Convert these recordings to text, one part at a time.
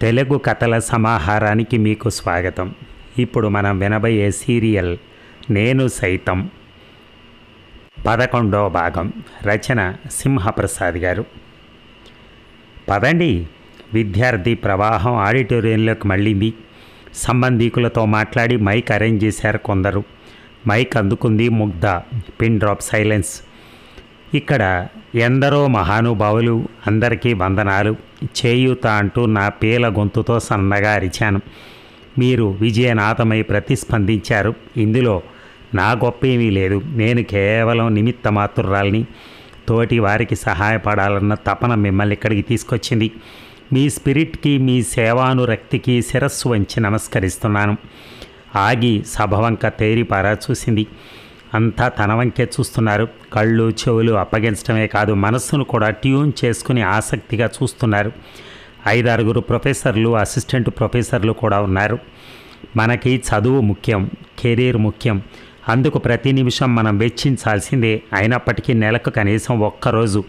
తెలుగు కథల సమాహారానికి మీకు స్వాగతం. ఇప్పుడు మనం వినబోయే సీరియల్ నేను సైతం. పదకొండవ భాగం. రచన సింహప్రసాద్ గారు. పదండి. విద్యార్థి ప్రవాహం ఆడిటోరియంలోకి మళ్ళీంది సంబంధికులతో మాట్లాడి మైక్ అరేంజ్ చేశారు కొందరు. మైక్ అందుకుంది ముగ్ధ. Pin drop silence. ఇక్కడ ఎందరో మహానుభావులు అందరికీ వందనాలు. చేయూత అంటూ నా పీల గొంతుతో సన్నగా అరిచాను. మీరు విజయనాథమై ప్రతిస్పందించారు. ఇందులో నా గొప్ప ఏమీ లేదు. నేను కేవలం నిమిత్త మాత్రురాల్ని తోటి వారికి సహాయపడాలన్న తపన మిమ్మల్ని ఇక్కడికి తీసుకొచ్చింది. మీ స్పిరిట్కి మీ సేవానురక్తికి శిరస్సు వంచి నమస్కరిస్తున్నాను. ఆగి సభవంక తేరిపారా చూసింది. అంతా తన వంకే చూస్తున్నారు. కళ్ళు చెవులు అప్పగించడమే కాదు మనస్సును కూడా ట్యూన్ చేసుకుని ఆసక్తిగా చూస్తున్నారు. ఐదారుగురు ప్రొఫెసర్లు అసిస్టెంట్ ప్రొఫెసర్లు కూడా ఉన్నారు. మనకి చదువు ముఖ్యం కెరీర్ ముఖ్యం. అందుకు ప్రతి నిమిషం మనం వెచ్చించాల్సిందే. అయినప్పటికీ నెలకు కనీసం ఒక్కరోజు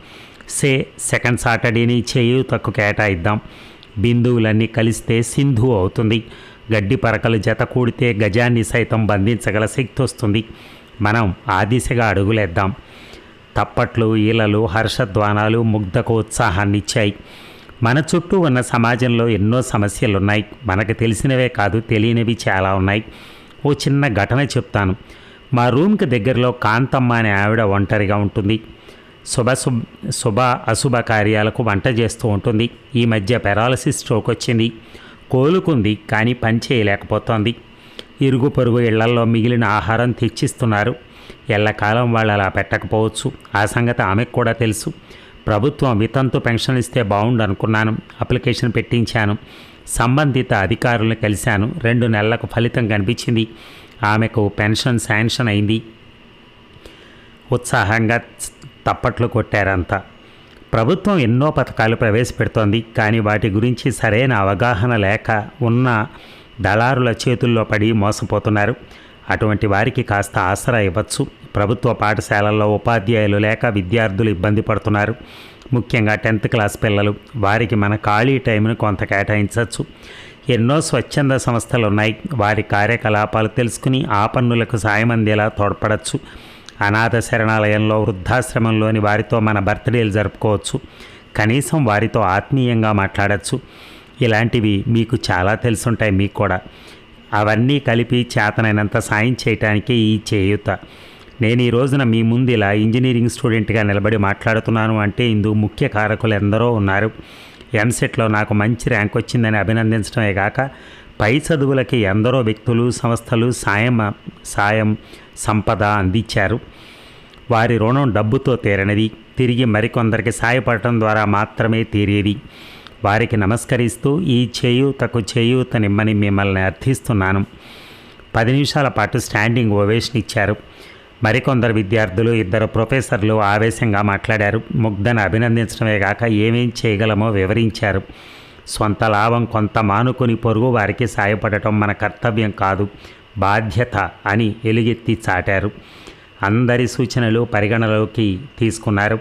సే సెకండ్ సాటర్డేని చేయూతకు కేటాయిద్దాం. బిందువులన్నీ కలిస్తే సింధు అవుతుంది. గడ్డి పరకలు జత కూడితే గజాన్ని సైతం బంధించగల శక్తి వస్తుంది. మనం ఆ దిశగా అడుగులేద్దాం. తప్పట్లు ఈలలు హర్షధ్వానాలు ముగ్ధకు ఉత్సాహాన్ని ఇచ్చాయి మన చుట్టూ ఉన్న సమాజంలో ఎన్నో సమస్యలు ఉన్నాయి మనకు తెలిసినవే కాదు తెలియనివి చాలా ఉన్నాయి. ఓ చిన్న ఘటన చెప్తాను. మా రూమ్కి దగ్గరలో కాంతమ్మ అనే ఆవిడ ఒంటరిగా ఉంటుంది. శుభ శుభ శుభ అశుభ కార్యాలకు వంట చేస్తూ ఉంటుంది. ఈ మధ్య పెరాలసిస్ స్ట్రోక్ వచ్చింది. కోలుకుంది కానీ పని చేయలేకపోతోంది. ఇరుగు పొరుగు ఇళ్ళల్లో మిగిలిన ఆహారం తెచ్చిస్తున్నారు. ఎల్లకాలం వాళ్ళు అలా పెట్టకపోవచ్చు. ఆ సంగతి ఆమెకు కూడా తెలుసు. ప్రభుత్వం వితంతు పెన్షన్ ఇస్తే బాగుండు అనుకున్నాను. అప్లికేషన్ పెట్టించాను. సంబంధిత అధికారులను కలిశాను. రెండు నెలలకు ఫలితం కనిపించింది. ఆమెకు పెన్షన్ శాంక్షన్ అయింది. ఉత్సాహంగా తప్పట్లు కొట్టారంతా. ప్రభుత్వం ఎన్నో పథకాలు ప్రవేశపెడుతోంది. కానీ వాటి గురించి సరైన అవగాహన లేక ఉన్న దళారుల చేతుల్లో పడి మోసపోతున్నారు. అటువంటి వారికి కాస్త ఆసరా ఇవ్వచ్చు. ప్రభుత్వ పాఠశాలల్లో ఉపాధ్యాయులు లేక విద్యార్థులు ఇబ్బంది పడుతున్నారు. ముఖ్యంగా టెన్త్ క్లాస్ పిల్లలు. వారికి మన ఖాళీ టైంను కొంత కేటాయించవచ్చు. ఎన్నో స్వచ్ఛంద సంస్థలు ఉన్నాయి. వారి కార్యకలాపాలు తెలుసుకుని ఆ పన్నులకు సాయం అందేలా తోడ్పడవచ్చు అనాథ శరణాలయంలో వృద్ధాశ్రమంలోని వారితో మన బర్త్డేలు జరుపుకోవచ్చు. కనీసం వారితో ఆత్మీయంగా మాట్లాడచ్చు. ఇలాంటివి మీకు చాలా తెలుసుంటాయి మీకు కూడా. అవన్నీ కలిపి చేతనైనంత సాయం చేయటానికి ఈ చేయూత. నేను ఈ రోజున మీ ముందు ఇలా ఇంజనీరింగ్ స్టూడెంట్గా నిలబడి మాట్లాడుతున్నాను అంటే ఇందుకు ముఖ్య కారకులు ఎందరో ఉన్నారు. ఎంసెట్లో నాకు మంచి ర్యాంక్ వచ్చిందని అభినందించడమే కాక పై చదువులకి ఎందరో వ్యక్తులు సంస్థలు సాయం సాయం సంపద అందించారు. వారి రుణం డబ్బుతో తీరనిది తిరిగి మరికొందరికి సాయపడటం ద్వారా మాత్రమే తీరేది. వారికి నమస్కరిస్తూ ఈ చేయూతకు చేయూతనిమ్మని మిమ్మల్ని అర్థిస్తున్నాను. పది నిమిషాల పాటు స్టాండింగ్ ఓవేషన్ ఇచ్చారు. మరికొందరు విద్యార్థులు ఇద్దరు ప్రొఫెసర్లు ఆవేశంగా మాట్లాడారు. ముగ్ధను అభినందించడమే కాక ఏమేం చేయగలమో వివరించారు. సొంత లాభం కొంత మానుకొని పొరుగు వారికి సాయపడటం మన కర్తవ్యం కాదు బాధ్యత అని ఎలుగెత్తి చాటారు. అందరి సూచనలు పరిగణలోకి తీసుకున్నారు.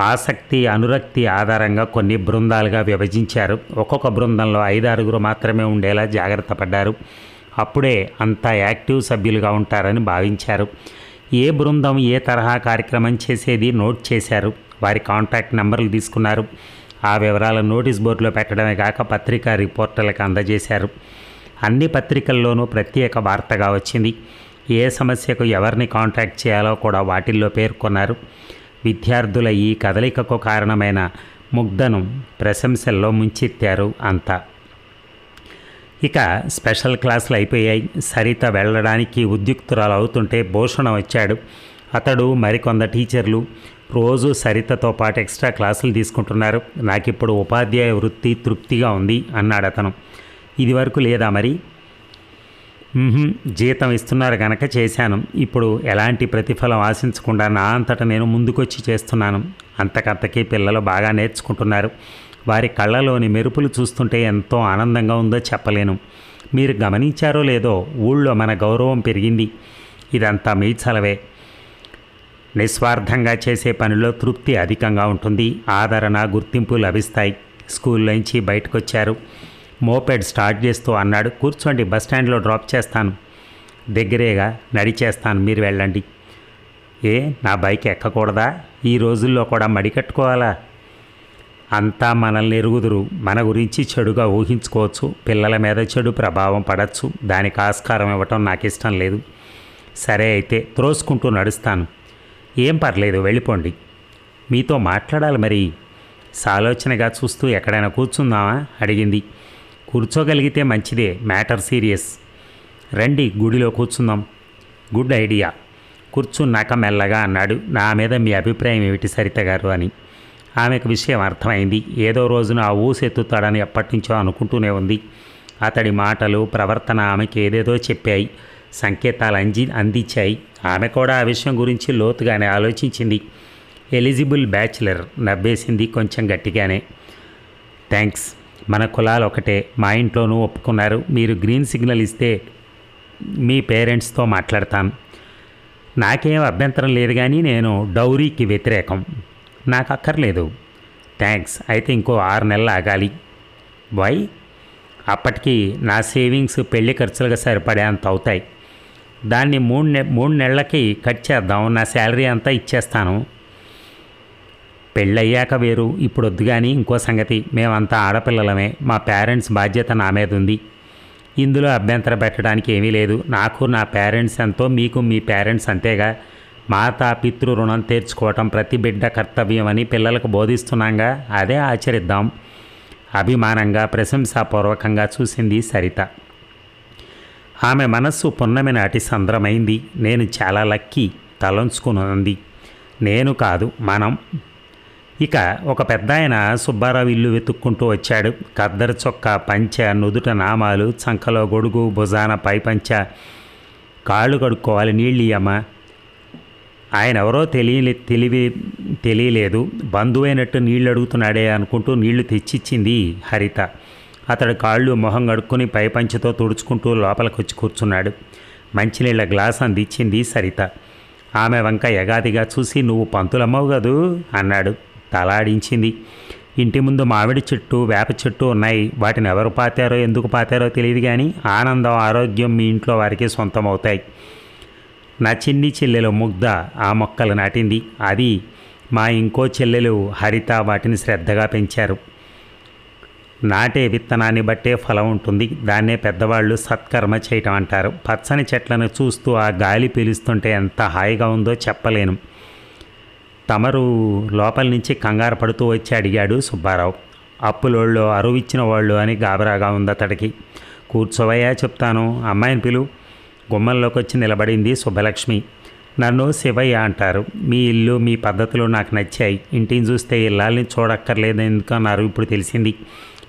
ఆసక్తి అనురక్తి ఆధారంగా కొన్ని బృందాలుగా విభజించారు. ఒక్కొక్క బృందంలో ఐదారుగురు మాత్రమే ఉండేలా జాగ్రత్త పడ్డారు. అప్పుడే అంత యాక్టివ్ సభ్యులుగా ఉంటారని భావించారు. ఏ బృందం ఏ తరహా కార్యక్రమం చేసేది నోట్ చేశారు. వారి కాంటాక్ట్ నెంబర్లు తీసుకున్నారు. ఆ వివరాలు నోటీస్ బోర్డులో పెట్టడమే కాక పత్రికా రిపోర్టర్లకు అందజేశారు. అన్ని పత్రికల్లోనూ ప్రత్యేక వార్తగా వచ్చింది. ఏ సమస్యకు ఎవరిని కాంటాక్ట్ చేయాలో కూడా వాటిల్లో పేర్కొన్నారు. విద్యార్థుల ఈ కదలికకు కారణమైన ముగ్ధను ప్రశంసల్లో ముంచెత్తారు అంతా. ఇక స్పెషల్ క్లాసులు అయిపోయాయి. సరిత వెళ్ళడానికి ఉద్యుక్తురాలు అవుతుంటే భూషణ వచ్చాడు. అతడు మరికొంద టీచర్లు. రోజు సరితతో పాటు ఎక్స్ట్రా క్లాసులు తీసుకుంటున్నారు. నాకు ఇప్పుడు ఉపాధ్యాయ వృత్తి తృప్తిగా ఉంది అన్నాడు అతను ఇది వరకు లేదా మరి? జీతం ఇస్తున్నారు కనుక చేశాను. ఇప్పుడు ఎలాంటి ప్రతిఫలం ఆశించకుండా నా అంతటా నేను ముందుకొచ్చి చేస్తున్నాను. అంతకంతకీ పిల్లలు బాగా నేర్చుకుంటున్నారు. వారి కళ్ళలోని మెరుపులు చూస్తుంటే ఎంతో ఆనందంగా ఉందో చెప్పలేను. మీరు గమనించారో లేదో ఊళ్ళో మన గౌరవం పెరిగింది. ఇదంతా మీ చలవే. నిస్వార్థంగా చేసే పనిలో తృప్తి అధికంగా ఉంటుంది. ఆదరణ గుర్తింపు లభిస్తాయి. స్కూల్ నుంచి బయటకు వచ్చారు మోపెడ్ స్టార్ట్ చేస్తూ అన్నాడు. కూర్చోండి బస్ స్టాండ్లో డ్రాప్ చేస్తాను. దగ్గరేగా నడిచేస్తాను మీరు వెళ్ళండి. ఏ నా బైక్ ఎక్కకూడదా? ఈ రోజుల్లో కూడా మడి కట్టుకోవాలా? అంతా మనల్ని ఎరుగుదురు. మన గురించి చెడుగా ఊహించుకోవచ్చు. పిల్లల మీద చెడు ప్రభావం పడచ్చు. దానికి ఆస్కారం ఇవ్వటం నాకు ఇష్టం లేదు. సరే అయితే త్రోసుకుంటూ నడుస్తాను. ఏం పర్లేదు వెళ్ళిపోండి. మీతో మాట్లాడాలి మరి. సాలోచనగా చూస్తూ ఎక్కడైనా కూర్చుందామా? అడిగింది. కూర్చోగలిగితే మంచిదే మ్యాటర్ సీరియస్. రండి గుడిలో కూర్చుందాం. Good idea. కూర్చున్నాక మెల్లగా అన్నాడు. నా మీద మీ అభిప్రాయం ఏమిటి సరిత గారు అని. ఆమెకు విషయం అర్థమైంది. ఏదో రోజున ఆ ఊసెత్తుతాడని ఎప్పటినుంచో అనుకుంటూనే ఉంది. అతడి మాటలు ప్రవర్తన ఆమెకి ఏదేదో చెప్పాయి. సంకేతాలు అంది అందించాయి. ఆమె కూడా ఆ విషయం గురించి లోతుగానే ఆలోచించింది. ఎలిజిబుల్ బ్యాచిలర్ నవ్వేసింది కొంచెం గట్టిగానే. థ్యాంక్స్ మన కులాలు ఒకటే. మా ఇంట్లోనూ ఒప్పుకున్నారు. మీరు గ్రీన్ సిగ్నల్ ఇస్తే మీ పేరెంట్స్తో మాట్లాడతాను నాకేం అభ్యంతరం లేదు కానీ నేను డౌరీకి వ్యతిరేకం. నాకు అక్కర్లేదు. థ్యాంక్స్. అయితే ఇంకో ఆరు నెలలు ఆగాలి. వై? అప్పటికి నా సేవింగ్స్ పెళ్ళి ఖర్చులుగా సరిపడే అంత అవుతాయి. దాన్ని మూడు నె మూడు నెలలకి కట్ చేద్దాం. నా శాలరీ అంతా ఇచ్చేస్తాను. పెళ్ళయ్యాక వేరు ఇప్పుడు వద్దు కానీ ఇంకో సంగతి మేమంతా ఆడపిల్లలమే మా పేరెంట్స్ బాధ్యత నా మీద ఉంది ఇందులో అభ్యంతర పెట్టడానికి ఏమీ లేదు. నాకు నా పేరెంట్స్ ఎంతో మీకు మీ పేరెంట్స్ అంతేగా. మాతా పితృ రుణం తీర్చుకోవటం ప్రతి బిడ్డ కర్తవ్యం అని పిల్లలకు బోధిస్తున్నాగా అదే ఆచరిద్దాం. అభిమానంగా ప్రశంసాపూర్వకంగా చూసింది సరిత. ఆమె మనస్సు పున్నమి నాటి సంద్రమైంది. నేను చాలా లక్కీ తలంచుకునుంది. నేను కాదు మనం. ఇక ఒక పెద్ద ఆయన సుబ్బారావు ఇల్లు వెతుక్కుంటూ వచ్చాడు. కద్దరు చొక్కా పంచ నుదుట నామాలు చంకలో గొడుగు భుజాన పై పంచ కాళ్ళు కడుక్కోవాలి నీళ్ళు ఇయ్యమ్మా. ఆయన ఎవరో తెలియలే తెలివి తెలియలేదు. బంధువైనట్టు నీళ్ళు అడుగుతున్నాడే అనుకుంటూ నీళ్ళు తెచ్చిచ్చింది హరిత. అతడు కాళ్ళు మొహం కడుక్కొని పై పంచతో తుడుచుకుంటూ లోపలికి వచ్చి కూర్చున్నాడు. మంచినీళ్ళ గ్లాస్ అందించింది సరిత. ఆమె వంక యగాదిగా చూసి నువ్వు పంతులమ్మవు కదూ? అన్నాడు. తలాడించింది. ఇంటి ముందు మామిడి చెట్టు వేప చెట్టు ఉన్నాయి. వాటిని ఎవరు పాతారో ఎందుకు పాతారో తెలియదు కానీ ఆనందం ఆరోగ్యం మీ ఇంట్లో వారికి సొంతం అవుతాయి నా చిన్ని చెల్లెలు ముగ్ధ ఆ మొక్కలు నాటింది. అది మా ఇంకో చెల్లెలు హరిత వాటిని శ్రద్ధగా పెంచారు. నాటే విత్తనాన్ని బట్టే ఫలం ఉంటుంది. దాన్నే పెద్దవాళ్ళు సత్కర్మ చేయటం అంటారు. పచ్చని చెట్లను చూస్తూ ఆ గాలి పీలుస్తుంటే ఎంత హాయిగా ఉందో చెప్పలేను. తమరు లోపల నుంచి కంగారు పడుతూ వచ్చి అడిగాడు సుబ్బారావు. అప్పులోళ్ళు అరువు ఇచ్చిన వాళ్ళు అని గాబరాగా ఉంది అతడికి కూర్చోవయ్యా చెప్తాను. అమ్మాయిని పిలు. గుమ్మంలోకి వచ్చి నిలబడింది శుభలక్ష్మి నన్ను శివయ్య అంటారు. మీ ఇల్లు మీ పద్ధతులు నాకు నచ్చాయి. ఇంటిని చూస్తే ఇల్లాలని చూడక్కర్లేదు ఎందుకన్నారు ఇప్పుడు తెలిసింది.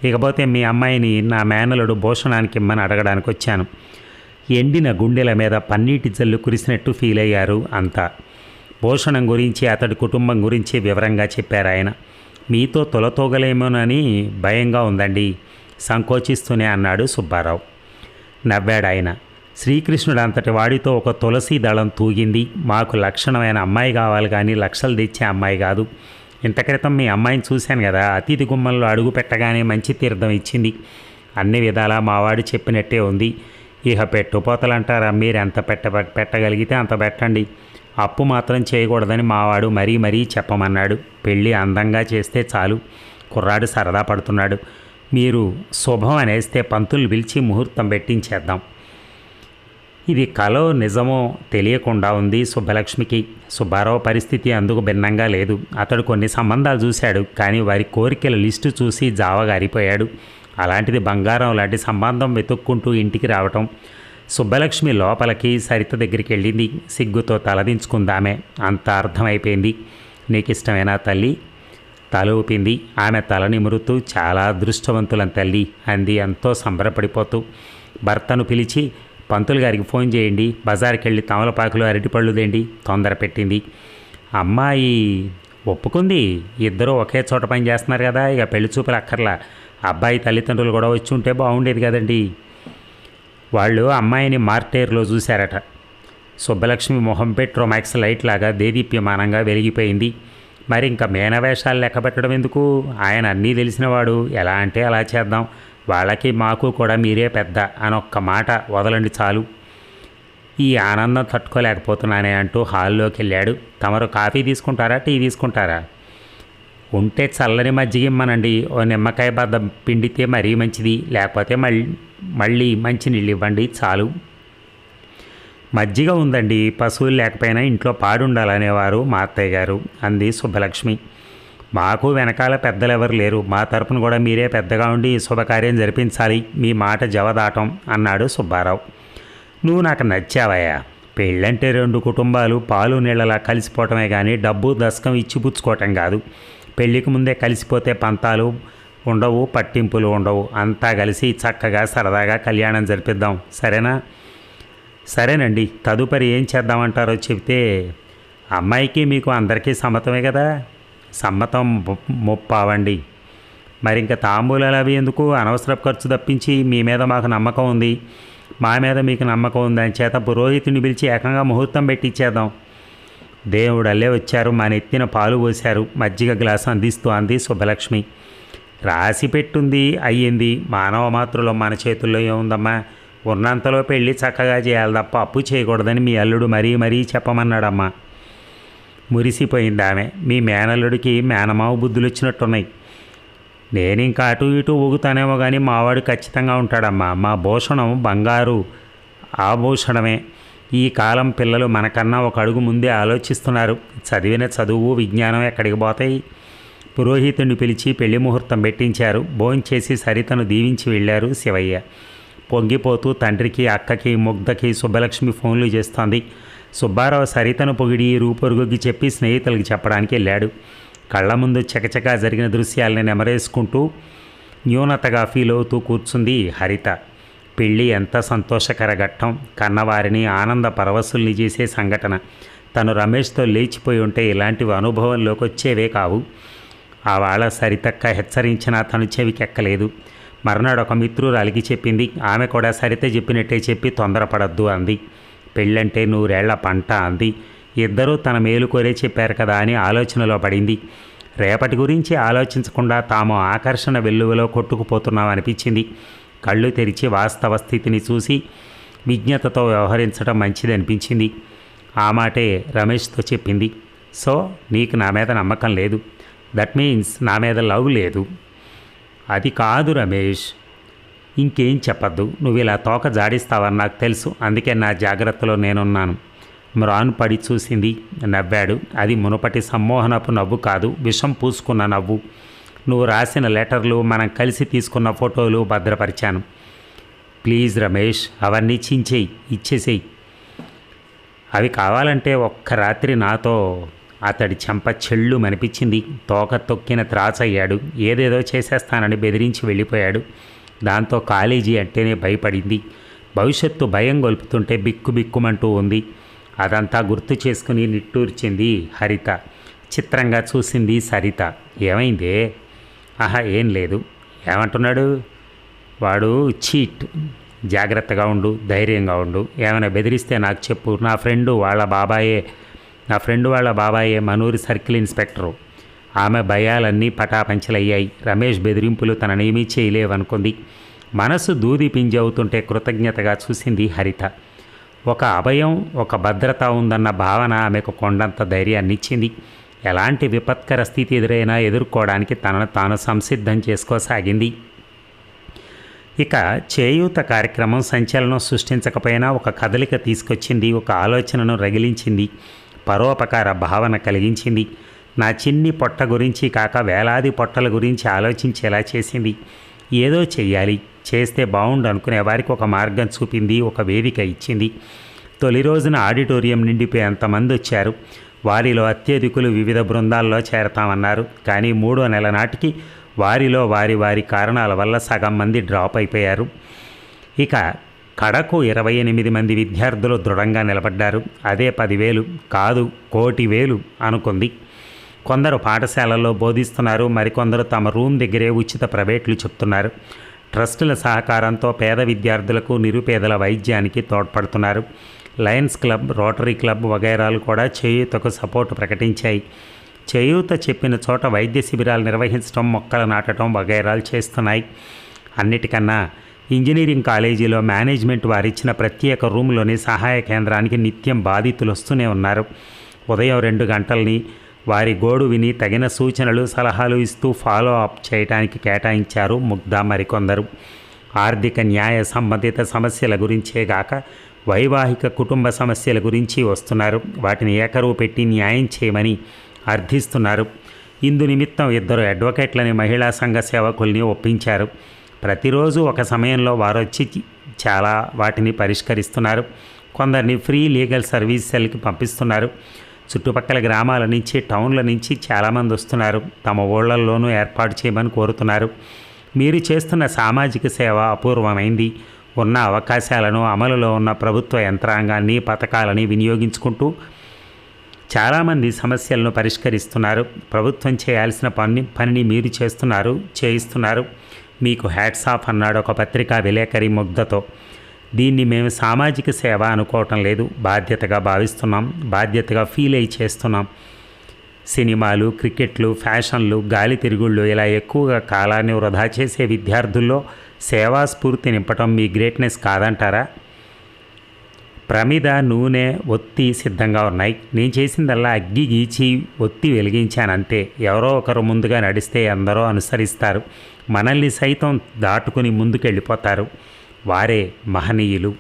ఇకపోతే మీ అమ్మాయిని నా మేనలుడు భూషణానికి ఇమ్మని అడగడానికి వచ్చాను ఎండిన గుండెల మీద పన్నీటి జల్లు కురిసినట్టు ఫీల్ అయ్యారు అంతా. భూషణం గురించి అతడి కుటుంబం గురించి వివరంగా చెప్పారు ఆయన. మీతో తొలతోగలేమోనని భయంగా ఉందండి సంకోచిస్తూనే అన్నాడు సుబ్బారావు. నవ్వాడు ఆయన. శ్రీకృష్ణుడు అంతటి వాడితో ఒక తులసి దళం తూగింది. మాకు లక్షణమైన అమ్మాయి కావాలి కానీ లక్షలు తెచ్చే అమ్మాయి కాదు. ఇంత క్రితం మీ అమ్మాయిని చూశాను కదా అతిథి గుమ్మంలో అడుగు పెట్టగానే మంచి తీర్థం ఇచ్చింది. అన్ని విధాలా మావాడు చెప్పినట్టే ఉంది. ఇక పెట్టుపోతలంటారా? మీరు ఎంత పెట్ట పెట్టగలిగితే అంత పెట్టండి. అప్పు మాత్రం చేయకూడదని మావాడు మరీ మరీ చెప్పమన్నాడు. పెళ్ళి అందంగా చేస్తే చాలు. కుర్రాడు సరదా పడుతున్నాడు. మీరు శుభం అనేస్తే పంతులు పిలిచి ముహూర్తం పెట్టించేద్దాం. ఇది కలో నిజమో తెలియకుండా ఉంది సుబ్బలక్ష్మికి. సుబ్బారావు పరిస్థితి అందుకు భిన్నంగా లేదు. అతడు కొన్ని సంబంధాలు చూశాడు. కానీ వారి కోరికల లిస్టు చూసి జావగారిపోయాడు. అలాంటిది బంగారం లాంటి సంబంధం వెతుక్కుంటూ ఇంటికి రావటం సుబ్బలక్ష్మి లోపలికి సరిత దగ్గరికి వెళ్ళింది. సిగ్గుతో తలదించుకుందామె అంత అర్థమైపోయింది. నీకు ఇష్టమేనా తల్లి? తల ఊపింది. ఆమె తల నిమురుతూ చాలా అదృష్టవంతులం తల్లి అంది. ఎంతో సంబరపడిపోతూ. భర్తను పిలిచి పంతులు గారికి ఫోన్ చేయండి. బజార్కి వెళ్ళి తమలపాకులు అరటిపళ్ళు దేండి. తొందర పెట్టింది. అమ్మాయి ఒప్పుకుంది. ఇద్దరూ ఒకే చోట పని చేస్తున్నారు కదా. ఇక పెళ్ళి చూపులు అక్కర్లా. అబ్బాయి తల్లిదండ్రులు కూడా వచ్చి ఉంటే బాగుండేది కదండీ. వాళ్ళు అమ్మాయిని మార్టేర్లో చూశారట. సుబ్బలక్ష్మి మొహం పెట్రోమాక్స్ లైట్ లాగా దేదీప్యమానంగా వెలిగిపోయింది. మరి ఇంకా మేనవేషాలు లెక్క పెట్టడం ఎందుకు? ఆయన అన్నీ తెలిసినవాడు. ఎలా అంటే అలా చేద్దాం. వాళ్ళకి మాకు కూడా మీరే పెద్ద అని ఒక్క మాట వదలండి చాలు. ఈ ఆనందం తట్టుకోలేకపోతున్నానే అంటూ హాల్లోకి వెళ్ళాడు. తమరు కాఫీ తీసుకుంటారా? టీ తీసుకుంటారా? ఉంటే చల్లని మజ్జిగ ఇమ్మనండి ఓ నిమ్మకాయ బద్ద పిండితే మరీ మంచిది. లేకపోతే మళ్ళీ మళ్ళీ మంచి నీళ్ళు ఇవ్వండి చాలు. మజ్జిగ ఉందండి పశువులు లేకపోయినా ఇంట్లో పాడుండాలనేవారు మా అత్తయ్య గారు అంది సుబ్బలక్ష్మి. మాకు వెనకాల పెద్దలు ఎవరు లేరు మా తరపున కూడా మీరే పెద్దగా ఉండి శుభకార్యం జరిపించాలి మీ మాట జవదాటం అన్నాడు సుబ్బారావు. నువ్వు నాకు నచ్చావయ్యా. పెళ్ళంటే రెండు కుటుంబాలు పాలు నీళ్ళలా కలిసిపోవటమే కానీ డబ్బు దశకం ఇచ్చి పుచ్చుకోవటం కాదు. పెళ్ళికి ముందే కలిసిపోతే పంతాలు ఉండవు పట్టింపులు ఉండవు. అంతా కలిసి చక్కగా సరదాగా కళ్యాణం జరిపిద్దాం. సరేనా? సరేనండి. తదుపరి ఏం చేద్దామంటారో చెప్తే అమ్మాయికి మీకు అందరికీ సమ్మతమే కదా? సమ్మతం ముప్పావండి. మరి ఇంకా తాంబూలాలు అవి ఎందుకు? అనవసరపు ఖర్చు తప్పించి మీ మీద మాకు నమ్మకం ఉంది. మా మీద మీకు నమ్మకం ఉంది అని చేత పురోహితుని పిలిచి ఏకంగా ముహూర్తం పెట్టి ఇచ్చేద్దాం దేవుడల్లే వచ్చారు. మా నెత్తిన పాలు పోశారు. మజ్జిగ గ్లాసు అందిస్తూ అంది శుభలక్ష్మి. రాసి పెట్టుంది అయ్యింది. మానవ మాతృలో మన చేతుల్లో ఏముందమ్మా? ఉన్నంతలో పెళ్ళి చక్కగా చేయాలి తప్ప అప్పు చేయకూడదని మీ అల్లుడు మరీ మరీ చెప్పమన్నాడమ్మా. మురిసిపోయింది ఆమె. మీ మేనల్లుడికి మేనమావ బుద్ధులు వచ్చినట్టున్నాయి నేను ఇంకా అటు ఇటు ఊగుతానేమో కానీ మావాడు ఖచ్చితంగా ఉంటాడమ్మా. మా భూషణం బంగారు ఆభూషణమే. ఈ కాలం పిల్లలు మనకన్నా ఒక అడుగు ముందే ఆలోచిస్తున్నారు. చదివిన చదువు విజ్ఞానం ఎక్కడికి పోతాయి? పురోహితుడిని పిలిచి పెళ్ళి ముహూర్తం పెట్టించారు. భోంచేసి సరితను దీవించి వెళ్ళారు శివయ్య. పొంగిపోతూ తండ్రికి అక్కకి ముగ్ధకి సుబ్బలక్ష్మి ఫోన్లు చేస్తోంది. సుబ్బారావు సరితను పొగిడి రూపొరుగుకి చెప్పి స్నేహితులకు చెప్పడానికి వెళ్ళాడు. కళ్ళ ముందు చకచకా జరిగిన దృశ్యాలను నెమరేసుకుంటూ న్యూనతగా ఫీల్ అవుతూ కూర్చుంది హరిత. పెళ్ళి ఎంత సంతోషకర ఘట్టం. కన్నవారిని ఆనంద పరవశుల్ని చేసే సంఘటన. తను రమేష్తో లేచిపోయి ఉంటే ఇలాంటివి అనుభవంలోకి వచ్చేవే కావు. ఆ వాళ్ళ సరితక్క హెచ్చరించినా తను చెవికెక్కలేదు. మర్నాడు ఒక మిత్రురాలికి చెప్పింది ఆమె కూడా సరిత చెప్పినట్టే చెప్పి తొందరపడద్దు అంది. పెళ్ళంటే నూరేళ్ళ పంట అంది. ఇద్దరూ తన మేలు కోరే చెప్పారు కదా అని ఆలోచనలో పడింది. రేపటి గురించి ఆలోచించకుండా తాము ఆకర్షణ వెల్లువలో కొట్టుకుపోతున్నాం అనిపించింది. కళ్ళు తెరిచి వాస్తవ స్థితిని చూసి విజ్ఞతతో వ్యవహరించడం మంచిది అనిపించింది ఆ మాటే రమేష్తో చెప్పింది. సో నీకు నా మీద నమ్మకం లేదు. దట్ మీన్స్ నా మీద లవ్ లేదు. అది కాదు రమేష్. ఇంకేం చెప్పద్దు. నువ్వు ఇలా తోక జాడిస్తావని నాకు తెలుసు. అందుకే నా జాగ్రత్తలో నేనున్నాను. మ్రాన్ పడి చూసింది నవ్వాడు. అది మునుపటి సమ్మోహనపు నవ్వు కాదు. విషం పూసుకున్న నవ్వు. నువ్వు రాసిన లెటర్లు మనం కలిసి తీసుకున్న ఫోటోలు భద్రపరిచాను. ప్లీజ్ రమేష్ అవన్నీ చించేయి ఇచ్చేసేయి. అవి కావాలంటే ఒక్క రాత్రి నాతో అతడి చెంప చెళ్ళు మనిపించింది తోక తొక్కిన త్రాసయ్యాడు. ఏదేదో చేసేస్తానని బెదిరించి వెళ్ళిపోయాడు. దాంతో కాలేజీ అంటేనే భయపడింది. భవిష్యత్తు భయం గొలుపుతుంటే బిక్కు బిక్కుమంటూ ఉంది. అదంతా గుర్తు చేసుకుని నిట్టూర్చింది హరిత. చిత్రంగా చూసింది సరిత. ఏమైందే? ఆహా ఏం లేదు. ఏమంటున్నాడు? వాడు చీట్. జాగ్రత్తగా ఉండు ధైర్యంగా ఉండు. ఏమైనా బెదిరిస్తే నాకు చెప్పు. నా ఫ్రెండు వాళ్ళ బాబాయే నా ఫ్రెండ్ వాళ్ళ బాబాయే మనూరి సర్కిల్ ఇన్స్పెక్టరు. ఆమె భయాలన్నీ పటాపంచలయ్యాయి. రమేష్ బెదిరింపులు తననేమీ చేయలేవనుకుంది. మనసు దూది పింజవుతుంటే కృతజ్ఞతగా చూసింది హరిత. ఒక అభయం ఒక భద్రత ఉందన్న భావన ఆమెకు కొండంత ధైర్యాన్ని ఇచ్చింది ఎలాంటి విపత్కర స్థితి ఎదురైనా ఎదుర్కోవడానికి తనను తాను సంసిద్ధం చేసుకోసాగింది. ఇక చేయూత కార్యక్రమం సంచలనం సృష్టించకపోయినా ఒక కదలిక తీసుకొచ్చింది ఒక ఆలోచనను రగిలించింది. పరోపకార భావన కలిగించింది. నా చిన్ని పొట్ట గురించి కాక వేలాది పొట్టల గురించి ఆలోచించేలా చేసింది. ఏదో చెయ్యాలి చేస్తే బాగుండు అనుకునే వారికి ఒక మార్గం చూపింది ఒక వేదిక ఇచ్చింది. తొలి రోజున ఆడిటోరియం నిండిపోయేంతమంది వచ్చారు. వారిలో అత్యధికులు వివిధ బృందాల్లో చేరతామన్నారు. కానీ మూడో నెల నాటికి వారిలో వారి వారి కారణాల వల్ల సగం మంది డ్రాప్ అయిపోయారు. ఇక కడకు ఇరవై ఎనిమిది మంది విద్యార్థులు దృఢంగా నిలబడ్డారు. అదే పదివేలు కాదు కోటి వేలు అనుకుంది. కొందరు పాఠశాలల్లో బోధిస్తున్నారు మరికొందరు తమ రూమ్ దగ్గరే ఉచిత ప్రైవేట్లు చెప్తున్నారు. ట్రస్టుల సహకారంతో పేద విద్యార్థులకు నిరుపేదల వైద్యానికి తోడ్పడుతున్నారు. లయన్స్ క్లబ్ రోటరీ క్లబ్ వగైరాలు కూడా చేయూతకు సపోర్ట్ ప్రకటించాయి. చేయూత చెప్పిన చోట వైద్య శిబిరాలు నిర్వహించడం మొక్కలు నాటడం వగైరాలు చేస్తున్నాయి. అన్నిటికన్నా ఇంజనీరింగ్ కాలేజీలో మేనేజ్మెంట్ వారిచ్చిన ప్రత్యేక రూమ్లోని సహాయ కేంద్రానికి నిత్యం బాధితులు వస్తూనే ఉన్నారు. ఉదయం రెండు గంటల్ని వారి గోడు విని తగిన సూచనలు సలహాలు ఇస్తూ ఫాలో అప్ చేయడానికి కేటాయించారు ముగ్ధ మరికొందరు. ఆర్థిక న్యాయ సంబంధిత సమస్యల గురించే గాక వైవాహిక కుటుంబ సమస్యల గురించి వస్తున్నారు. వాటిని ఏకరువు పెట్టి న్యాయం చేయమని అర్థిస్తున్నారు. ఇందు నిమిత్తం ఇద్దరు అడ్వకేట్లని మహిళా సంఘ సేవకుల్ని ఒప్పించారు. ప్రతిరోజు ఒక సమయంలో వారు వచ్చి చాలా వాటిని పరిష్కరిస్తున్నారు. కొందరిని ఫ్రీ లీగల్ సర్వీస్ సెల్కి పంపిస్తున్నారు. చుట్టుపక్కల గ్రామాల నుంచి టౌన్ల నుంచి చాలామంది వస్తున్నారు. తమ ఊళ్ళల్లోనూ ఏర్పాటు చేయమని కోరుతున్నారు. మీరు చేస్తున్న సామాజిక సేవ అపూర్వమైంది. ఉన్న అవకాశాలను అమలులో ఉన్న ప్రభుత్వ యంత్రాంగాన్ని పథకాలని వినియోగించుకుంటూ చాలామంది సమస్యలను పరిష్కరిస్తున్నారు. ప్రభుత్వం చేయాల్సిన పని పనిని మీరు చేస్తున్నారు చేయిస్తున్నారు. మీకు హ్యాట్స్ ఆఫ్ అన్నాడు ఒక పత్రికా విలేకరి ముగ్ధతో. దీన్ని మేము సామాజిక సేవ అనుకోవటం లేదు బాధ్యతగా భావిస్తున్నాం బాధ్యతగా ఫీల్ అయి చేస్తున్నాం. సినిమాలు క్రికెట్లు ఫ్యాషన్లు గాలి తిరుగుళ్ళు ఇలా ఎక్కువగా కాలాన్ని వృధా చేసే విద్యార్థుల్లో సేవా స్ఫూర్తి నింపటం మీ గ్రేట్నెస్ కాదంటారా? ప్రమిద నూనె ఒత్తి సిద్ధంగా ఉన్నాయి. నేను చేసిందల్లా అగ్గి గీచి ఒత్తి వెలిగించానంతే. ఎవరో ఒకరు ముందుగా నడిస్తే అందరూ అనుసరిస్తారు. మనల్ని సైతం దాటుకుని ముందుకెళ్ళిపోతారు. వారే మహనీయులు.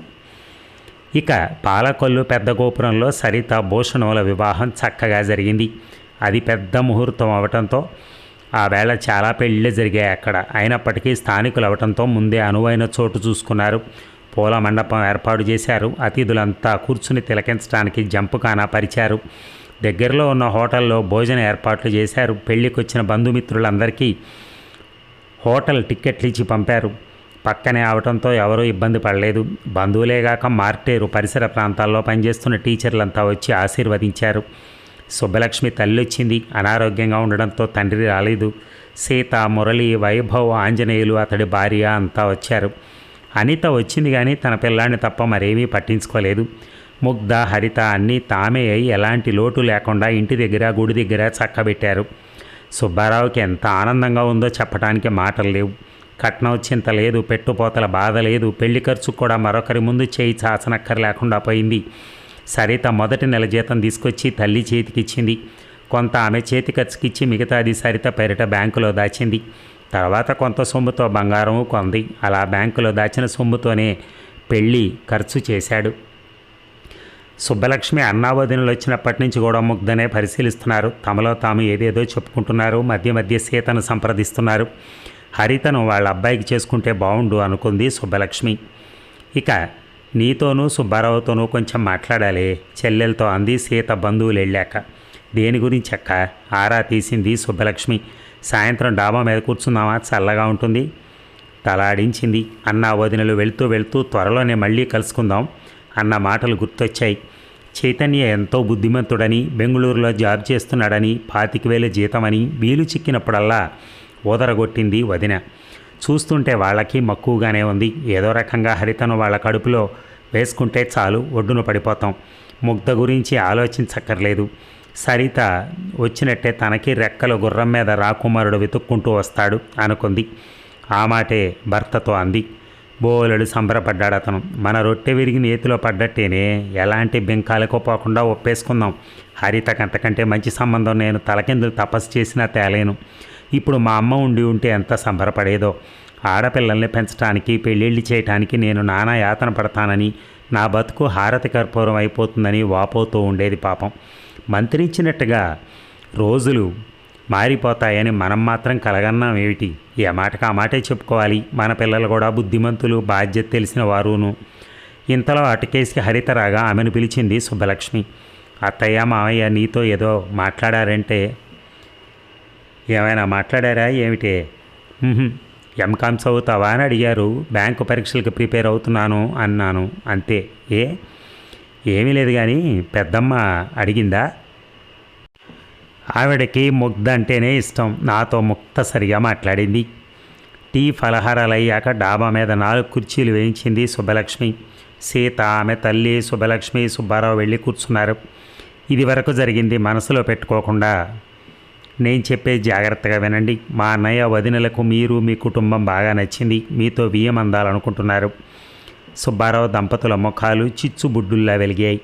ఇక పాలకొల్లు పెద్ద గోపురంలో సరిత భూషణుల వివాహం చక్కగా జరిగింది. అది పెద్ద ముహూర్తం అవటంతో ఆ వేళ చాలా పెళ్ళిళ్ళు జరిగాయి అక్కడ. అయినప్పటికీ స్థానికులు అవటంతో ముందే అనువైన చోటు చూసుకున్నారు. పూల మండపం ఏర్పాటు చేశారు. అతిథులంతా కూర్చుని తిలకించడానికి జంపుకానా పరిచారు. దగ్గరలో ఉన్న హోటల్లో భోజన ఏర్పాట్లు చేశారు. పెళ్ళికి వచ్చిన బంధుమిత్రులందరికీ హోటల్ టిక్కెట్లు ఇచ్చి పంపారు. పక్కనే అవటంతో ఎవరూ ఇబ్బంది పడలేదు. బంధువులేగాక మార్టేరు పరిసర ప్రాంతాల్లో పనిచేస్తున్న టీచర్లంతా వచ్చి ఆశీర్వదించారు. సుబ్బలక్ష్మి తల్లి వచ్చింది అనారోగ్యంగా ఉండడంతో తండ్రి రాలేదు. సీత మురళి వైభవ్ ఆంజనేయులు అతడి భార్య అంతా వచ్చారు. అనిత వచ్చింది కానీ తన పిల్లాన్ని తప్ప మరేమీ పట్టించుకోలేదు. ముగ్ధ హరిత అన్నీ తామే అయి ఎలాంటి లోటు లేకుండా ఇంటి దగ్గర గుడి దగ్గర చక్కబెట్టారు. సుబ్బారావుకి ఎంత ఆనందంగా ఉందో చెప్పడానికి మాటలు లేవు. కట్నం చింత లేదు పెట్టుపోతల బాధ లేదు పెళ్ళి ఖర్చు కూడా మరొకరి ముందు చేయి చాచనక్కర లేకుండా పోయింది. సరిత మొదటి నెల జీతం తీసుకొచ్చి తల్లి చేతికిచ్చింది. కొంత ఆమె చేతి ఖర్చుకిచ్చి మిగతాది సరిత పెరట బ్యాంకులో దాచింది. తర్వాత కొంత సొమ్ముతో బంగారం కొంది. అలా బ్యాంకులో దాచిన సొమ్ముతోనే పెళ్ళి ఖర్చు చేశాడు. సుబ్బలక్ష్మి అన్నావదినలు వచ్చినప్పటి నుంచి కూడా ముగ్ధనే పరిశీలిస్తున్నారు. తమలో తాము ఏదేదో చెప్పుకుంటున్నారు. మధ్య మధ్య సీతను సంప్రదిస్తున్నారు. హరితను వాళ్ళ అబ్బాయికి చేసుకుంటే బాగుండు అనుకుంది సుబ్బలక్ష్మి. ఇక నీతోనూ సుబ్బారావుతోనూ కొంచెం మాట్లాడాలి చెల్లెలతో అంది సీత బంధువులు వెళ్ళాక దేని గురించి అక్క ఆరా తీసింది సుబ్బలక్ష్మి. సాయంత్రం డాబా మీద కూర్చున్నామా చల్లగా ఉంటుంది. తలాడించింది. అన్న వదినలు వెళుతూ వెళుతూ త్వరలోనే మళ్ళీ కలుసుకుందాం అన్న మాటలు గుర్తొచ్చాయి. చైతన్య ఎంతో బుద్ధిమంతుడని బెంగళూరులో జాబ్ చేస్తున్నాడని పాతిక వేల జీతమని వీలు చిక్కినప్పుడల్లా ఊదరగొట్టింది వదిన. చూస్తుంటే వాళ్ళకి మక్కువగానే ఉంది. ఏదో రకంగా హరితను వాళ్ళ కడుపులో వేసుకుంటే చాలు ఒడ్డున పడిపోతాం. ముగ్ధ గురించి ఆలోచించక్కర్లేదు. సరిత వచ్చినట్టే తనకి రెక్కలు గుర్రం మీద రాకుమారుడు వెతుక్కుంటూ వస్తాడు అనుకుంది. ఆ మాటే భర్తతో అంది. బోలెడు సంబరపడ్డాడు అతను. మన రొట్టె విరిగి నేతిలో పడ్డట్టేనే ఎలాంటి బెంకాలకు పోకుండా ఒప్పేసుకుందాం. హరితకు అంతకంటే మంచి సంబంధం నేను తలకిందులు తపస్సు చేసినా తేలేను. ఇప్పుడు మా అమ్మ ఉండి ఉంటే ఎంత సంబరపడేదో. ఆడపిల్లల్ని పెంచడానికి పెళ్ళిళ్ళు చేయటానికి నేను నానా యాతన పడతానని నా బతుకు హారతి కర్పూరం అయిపోతుందని వాపోతూ ఉండేది పాపం. మంత్రించినట్టుగా రోజులు మారిపోతాయని మనం మాత్రం కలగన్నాం ఏమిటి? ఏ మాటకు ఆ మాటే చెప్పుకోవాలి. మన పిల్లలు కూడా బుద్ధిమంతులు బాధ్యత తెలిసిన వారును. ఇంతలో అటుకేసి హరిత రాగా ఆమెను పిలిచింది సుబ్బలక్ష్మి. అత్తయ్య మావయ్య నీతో ఏదో మాట్లాడారంటే ఏమైనా మాట్లాడారా? ఏమిటే? "ఉహుం, ఎంకామ్ చదువుతావా? అని అడిగారు. బ్యాంకు పరీక్షలకు ప్రిపేర్ అవుతున్నాను అన్నాను. అంతే. ఏ? ఏమీ లేదు కానీ పెద్దమ్మ అడిగిందా? ఆవిడకి ముగ్ధ అంటేనే ఇష్టం. నాతో ముక్త సరిగా మాట్లాడింది. టీ ఫలహారాలు అయ్యాక డాబా మీద నాలుగు కుర్చీలు వేయించింది సుబ్బలక్ష్మి. సీత ఆమె తల్లి సుబ్బలక్ష్మి సుబ్బారావు వెళ్ళి కూర్చున్నారు. ఇది వరకు జరిగింది మనసులో పెట్టుకోకుండా. నేను చెప్పే జాగ్రత్తగా వినండి. మా అన్నయ్య వదినలకు మీరు మీ కుటుంబం బాగా నచ్చింది. మీతో బియ్యం అందాలనుకుంటున్నారు. సుబ్బారావు దంపతుల ముఖాలు చిచ్చుబుడ్డుల్లా వెలిగాయి.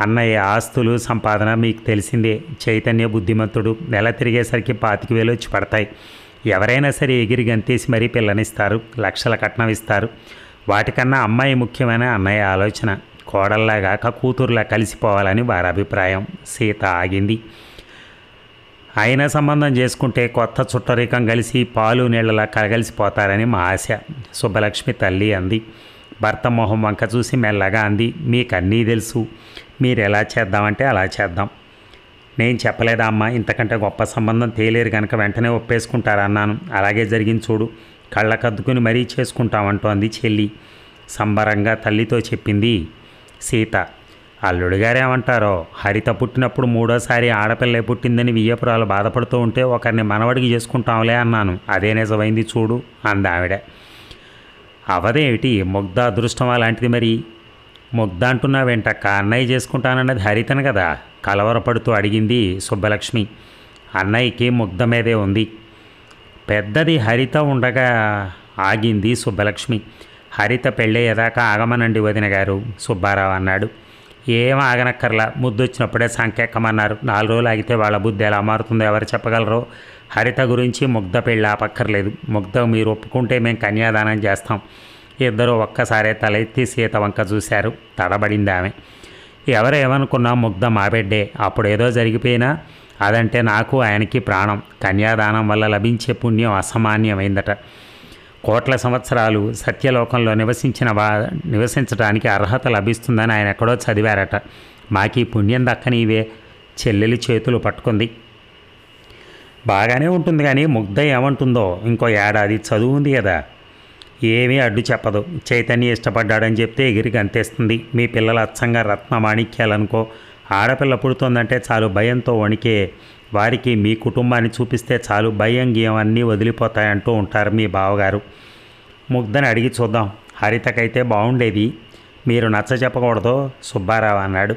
అన్నయ్య ఆస్తులు సంపాదన మీకు తెలిసిందే. చైతన్య బుద్ధిమంతుడు నెల తిరిగేసరికి పాతికి వేలు వచ్చి పడతాయి. ఎవరైనా సరే ఎగిరి గంతేసి మరీ పిల్లనిస్తారు లక్షల కట్నం ఇస్తారు. వాటికన్నా అమ్మాయి ముఖ్యమైన అన్నయ్య ఆలోచన. కోడల్లాగా కూతురులా కలిసిపోవాలని వారి అభిప్రాయం. సీత ఆగింది. అయినా సంబంధం చేసుకుంటే కొత్త చుట్టరికం కలిసి పాలు నీళ్ళలా కలగలిసిపోతారని మా ఆశ. సుబ్బలక్ష్మి తల్లి అంది. భర్త మొహం వంక చూసి మెల్లగా అంది మీకు అన్నీ తెలుసు. మీరు ఎలా చేద్దామంటే అలా చేద్దాం. నేను చెప్పలేదా అమ్మ ఇంతకంటే గొప్ప సంబంధం తేలేరు కనుక వెంటనే ఒప్పేసుకుంటారన్నాను అలాగే జరిగింది చూడు. కళ్ళకద్దుకుని మరీ చేసుకుంటామంటోంది చెల్లి. సంబరంగా తల్లితో చెప్పింది సీత. అల్లుడుగారేమంటారో? హరిత పుట్టినప్పుడు మూడోసారి ఆడపిల్లే పుట్టిందని వియ్యపురాలు బాధపడుతూ ఉంటే ఒకరిని మనవడికి చేసుకుంటాంలే అన్నాను. అదే నిజమైంది చూడు అందావిడ. ఆవిడ అవదేమిటి? ముగ్ధ అదృష్టం అలాంటిది మరి? ముగ్ధ అంటున్నావేంటక్క అన్నయ్య చేసుకుంటానన్నది హరితను కదా? కలవరపడుతూ అడిగింది సుబ్బలక్ష్మి. అన్నయ్యకి ముగ్ధ మీదే ఉంది. పెద్దది హరిత ఉండగా ఆగింది సుబ్బలక్ష్మి. హరిత పెళ్ళయ్యేదాకా ఆగమనండి వదిన గారు సుబ్బారావు అన్నాడు. ఏం ఆగనక్కర్లా. ముద్దు వచ్చినప్పుడే సంకెక్కమన్నారు నాలుగు రోజులు ఆగితే వాళ్ళ బుద్ధి ఎలా మారుతుందో ఎవరు చెప్పగలరో? హరిత గురించి ముగ్ధ పెళ్ళి ఆపక్కర్లేదు. ముగ్ధ మీరు ఒప్పుకుంటే మేము కన్యాదానం చేస్తాం. ఇద్దరు ఒక్కసారే తల ఎత్తి సీత వంక చూశారు. తడబడింది ఆమె. ఎవరేమనుకున్నా ముగ్ధ మా బిడ్డే. అప్పుడు ఏదో జరిగిపోయినా అదంటే నాకు ఆయనకి ప్రాణం. కన్యాదానం వల్ల లభించే పుణ్యం అసామాన్యమైందట. కోట్ల సంవత్సరాలు సత్యలోకంలో నివసించిన వా నివసించడానికి అర్హత లభిస్తుందని ఆయన ఎక్కడో చదివారట. మాకీ పుణ్యం దక్కనివే చెల్లెలి చేతులు పట్టుకుంది. బాగానే ఉంటుంది కానీ ముగ్ధ ఏమంటుందో ఇంకో ఏడాది చదువు ఉంది కదా. ఏమీ అడ్డు చెప్పదు. చైతన్య ఇష్టపడ్డాడని చెప్తే ఎగిరి గంతేస్తుంది. మీ పిల్లలు అచ్చంగా రత్న మాణిక్యాలనుకో ఆడపిల్ల పుడుతోందంటే చాలు భయంతో వణికే వారికి మీ కుటుంబాన్ని చూపిస్తే చాలు భయం గీయం అన్నీ వదిలిపోతాయంటూ ఉంటారు మీ బావగారు. ముగ్ధని అడిగి చూద్దాం. హరితకైతే బాగుండేది మీరు నచ్చ చెప్పకూడదు సుబ్బారావు అన్నాడు.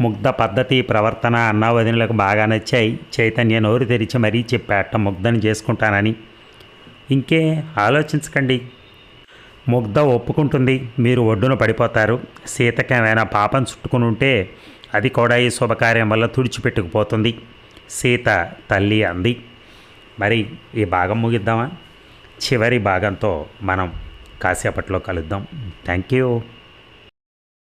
ముగ్ధ పద్ధతి ప్రవర్తన అన్నా వదినలకు బాగా నచ్చాయి. చైతన్య నోరు తెరిచి మరీ చెప్పాట ముగ్ధని చేసుకుంటానని. ఇంకే ఆలోచించకండి. ముగ్ధ ఒప్పుకుంటుంది. మీరు ఒడ్డున పడిపోతారు. సీతకి ఏమైనా పాపం చుట్టుకుని ఉంటే అది కూడా ఈ శుభకార్యం వల్ల తుడిచిపెట్టుకుపోతుంది. సీత తల్లి అంది. మరి ఈ భాగం ముగిద్దామా? చివరి భాగంతో మనం కాసేపట్లో కలుద్దాం. Thank you.